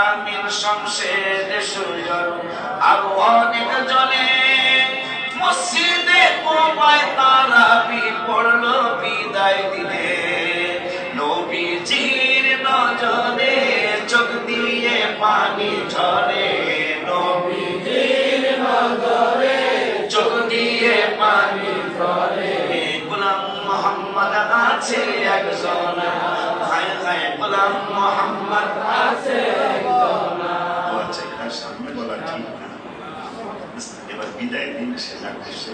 আমিন শমশেদ সুজন অনেক জনে মসজিদে কোবায় তারা বি পড়ল বিদায় দিলে নবীজির নজরে চোখ দিয়ে পানি ঝরে। নবীজির নজরে চোখ দিয়ে পানি ঝরে। গোলাম মোহাম্মদ আছে একজন। হায় হায় গোলাম মোহাম্মদ আছে আচ্ছা এখানে সামনে বলা ঠিক না এবার বিদায় দিন সে যা করছে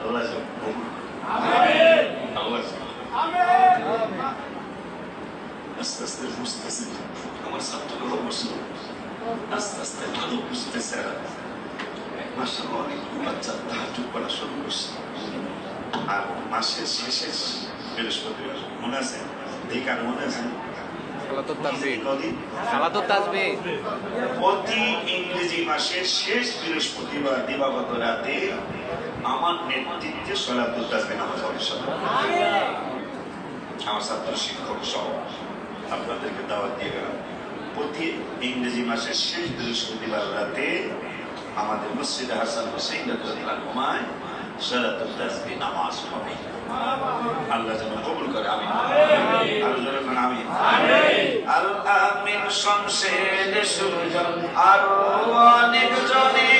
আল্লাহ করে। আস্তে আস্তে বুঝতেছে আমার ছাত্রগুলো বুঝলো আস্তে আস্তে ভালো বুঝতেছে মাসে অনেক বাচ্চা তাহাজুদ পড়া শুরু করছে আর মাসের শেষে বৃহস্পতিবার মনে আছে এই কার মনে আছে আমার শিক্ষক আপনাদেরকে দাওয়াত দিয়ে গেলাম। প্রতি ইংরেজি মাসের শেষ বৃহস্পতিবার রাতে আমাদের মসজিদে হাসান হোসেন ঘুমায় নামাজ হবে। আল্লাহ যেন কবুল করে আমি আল্লাহ যেন আমি আর শমশেদ সুজন। আরও অনেক জনে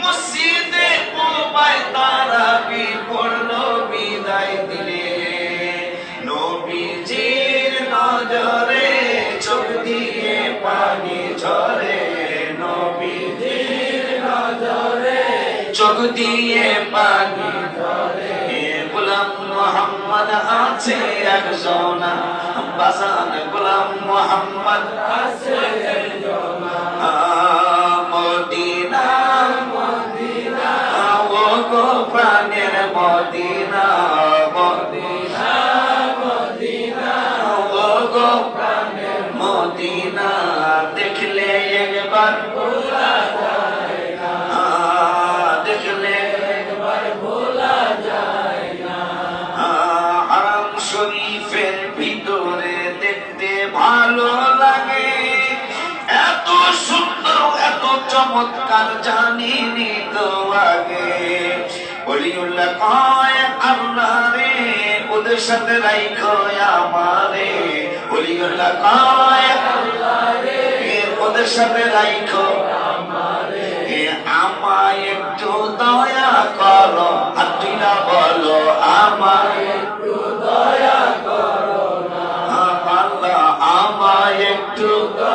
মসজিদে কোবায় তারা বি পড়ল বিদায় দিলে। নবীজির নজরে চোখ দিয়ে পানি ঝরে। নবীজির নজরে চোখ দিয়ে পানি ঝরে। মোহাম্মদ আছে একজন বাসান গোলাম মোহাম্মদ আছে মদিনা মদিনা ও গো প্রাণের মদিনা মদিনা। ভালো লাগে। এত সুন্দর, এত চমৎকার জানিনি তো আগে। বলিউল্লাহ কয়, আল্লাহ রে, ওদের সাথে রাইখো আমারে। বলিউল্লাহ কয়, ওদের সাথে রাইখো আমায় একটু দয়া করো। দয়া করো